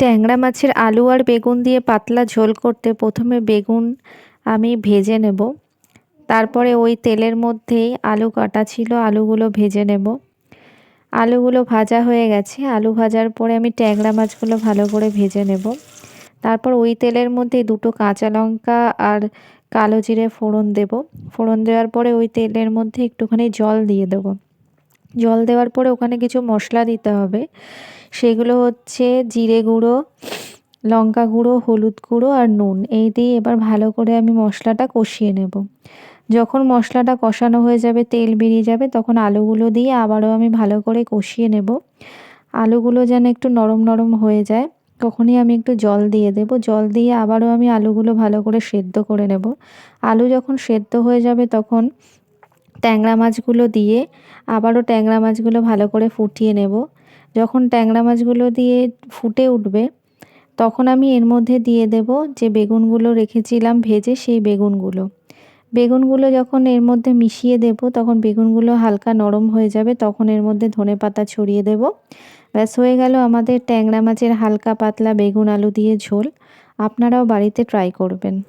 ট্যাংরা মাছের আলু আর বেগুন দিয়ে পাতলা ঝোল করতে প্রথমে বেগুন আমি ভেজে নেব। তারপরে ওই তেলের মধ্যেই আলু কাটা ছিল, আলুগুলো ভেজে নেব। আলুগুলো ভাজা হয়ে গেছে। আলু ভাজার পরে আমি ট্যাংরা মাছগুলো ভালো করে ভেজে নেব। তারপর ওই তেলের মধ্যে দুটো কাঁচা লঙ্কা আর কালো জিরে ফোড়ন দেব। ফোড়ন দেওয়ার পরে ওই তেলের মধ্যে একটুখানি জল দিয়ে দেবো। জল দেওয়ার পরে ওখানে কিছু মশলা দিতে হবে। সেগুলো হচ্ছে জিরে গুঁড়ো, লঙ্কা গুঁড়ো, হলুদ গুঁড়ো আর নুন। এই দিয়ে এবার ভালো করে আমি মশলাটা কষিয়ে নেব। যখন মশলাটা কষানো হয়ে যাবে, তেল বেরিয়ে যাবে, তখন আলুগুলো দিয়ে আবারও আমি ভালো করে কষিয়ে নেব। আলুগুলো যেন একটু নরম নরম হয়ে যায়, তখনই আমি একটু জল দিয়ে দেব। জল দিয়ে আবারও আমি আলুগুলো ভালো করে সেদ্ধ করে নেব। আলু যখন সেদ্ধ হয়ে যাবে, তখন ট্যাংরা মাছগুলো দিয়ে আবারও ট্যাংরা মাছগুলো ভালো করে ফুটিয়ে নেব। যখন ট্যাংরা মাছগুলো দিয়ে ফুটে উঠবে, তখন আমি এর মধ্যে দিয়ে দেব যে বেগুনগুলো রেখেছিলাম ভেজে সেই বেগুনগুলো। বেগুনগুলো যখন এর মধ্যে মিশিয়ে দেব, তখন বেগুনগুলো হালকা নরম হয়ে যাবে, তখন এর মধ্যে ধনে পাতা ছড়িয়ে দেব। ব্যাস, হয়ে গেল আমাদের ট্যাংরা মাছের হালকা পাতলা বেগুন আলু দিয়ে ঝোল। আপনারাও বাড়িতে ট্রাই করবেন।